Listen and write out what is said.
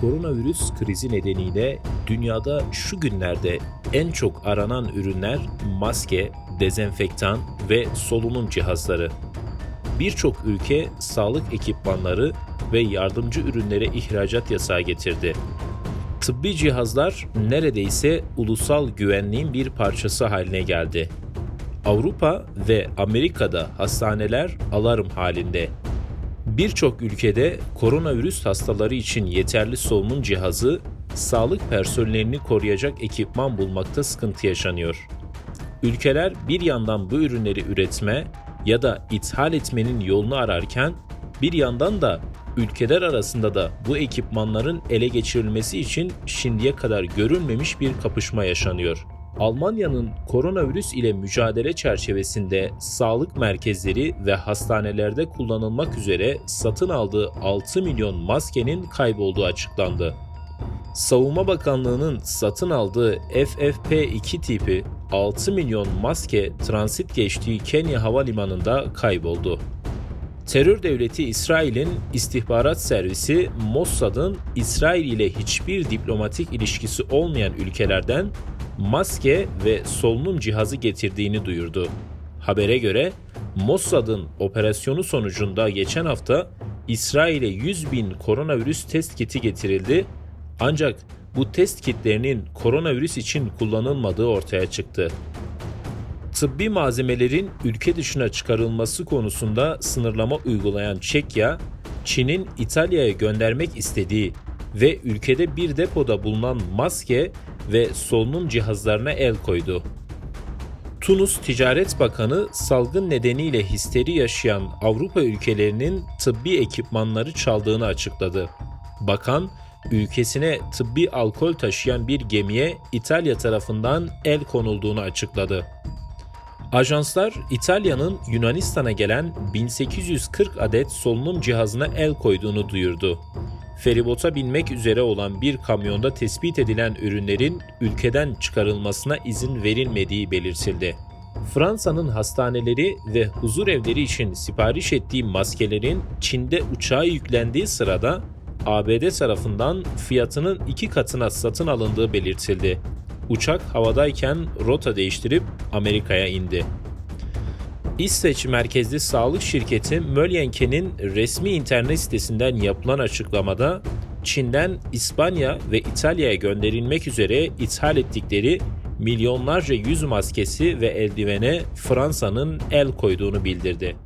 Koronavirüs krizi nedeniyle dünyada şu günlerde en çok aranan ürünler maske, dezenfektan ve solunum cihazları. Birçok ülke sağlık ekipmanları ve yardımcı ürünlere ihracat yasağı getirdi. Tıbbi cihazlar neredeyse ulusal güvenliğin bir parçası haline geldi. Avrupa ve Amerika'da hastaneler alarm halinde. Birçok ülkede koronavirüs hastaları için yeterli solunum cihazı, sağlık personelini koruyacak ekipman bulmakta sıkıntı yaşanıyor. Ülkeler bir yandan bu ürünleri üretme ya da ithal etmenin yolunu ararken bir yandan da ülkeler arasında da bu ekipmanların ele geçirilmesi için şimdiye kadar görülmemiş bir kapışma yaşanıyor. Almanya'nın koronavirüs ile mücadele çerçevesinde sağlık merkezleri ve hastanelerde kullanılmak üzere satın aldığı 6 milyon maskenin kaybolduğu açıklandı. Savunma Bakanlığı'nın satın aldığı FFP2 tipi 6 milyon maske transit geçtiği Kenya Havalimanı'nda kayboldu. Terör devleti İsrail'in istihbarat servisi Mossad'ın İsrail ile hiçbir diplomatik ilişkisi olmayan ülkelerden maske ve solunum cihazı getirdiğini duyurdu. Habere göre Mossad'ın operasyonu sonucunda geçen hafta İsrail'e 100 bin koronavirüs test kiti getirildi ancak bu test kitlerinin koronavirüs için kullanılmadığı ortaya çıktı. Tıbbi malzemelerin ülke dışına çıkarılması konusunda sınırlama uygulayan Çekya, Çin'in İtalya'ya göndermek istediği ve ülkede bir depoda bulunan maske ve solunum cihazlarına el koydu. Tunus Ticaret Bakanı salgın nedeniyle histeri yaşayan Avrupa ülkelerinin tıbbi ekipmanları çaldığını açıkladı. Bakan, ülkesine tıbbi alkol taşıyan bir gemiye İtalya tarafından el konulduğunu açıkladı. Ajanslar İtalya'nın Yunanistan'a gelen 1840 adet solunum cihazına el koyduğunu duyurdu. Feribota binmek üzere olan bir kamyonda tespit edilen ürünlerin ülkeden çıkarılmasına izin verilmediği belirtildi. Fransa'nın hastaneleri ve huzur evleri için sipariş ettiği maskelerin Çin'de uçağa yüklendiği sırada ABD tarafından fiyatının iki katına satın alındığı belirtildi. Uçak havadayken rota değiştirip Amerika'ya indi. İsveç merkezli sağlık şirketi Mölyenke'nin resmi internet sitesinden yapılan açıklamada Çin'den İspanya ve İtalya'ya gönderilmek üzere ithal ettikleri milyonlarca yüz maskesi ve eldivene Fransa'nın el koyduğunu bildirdi.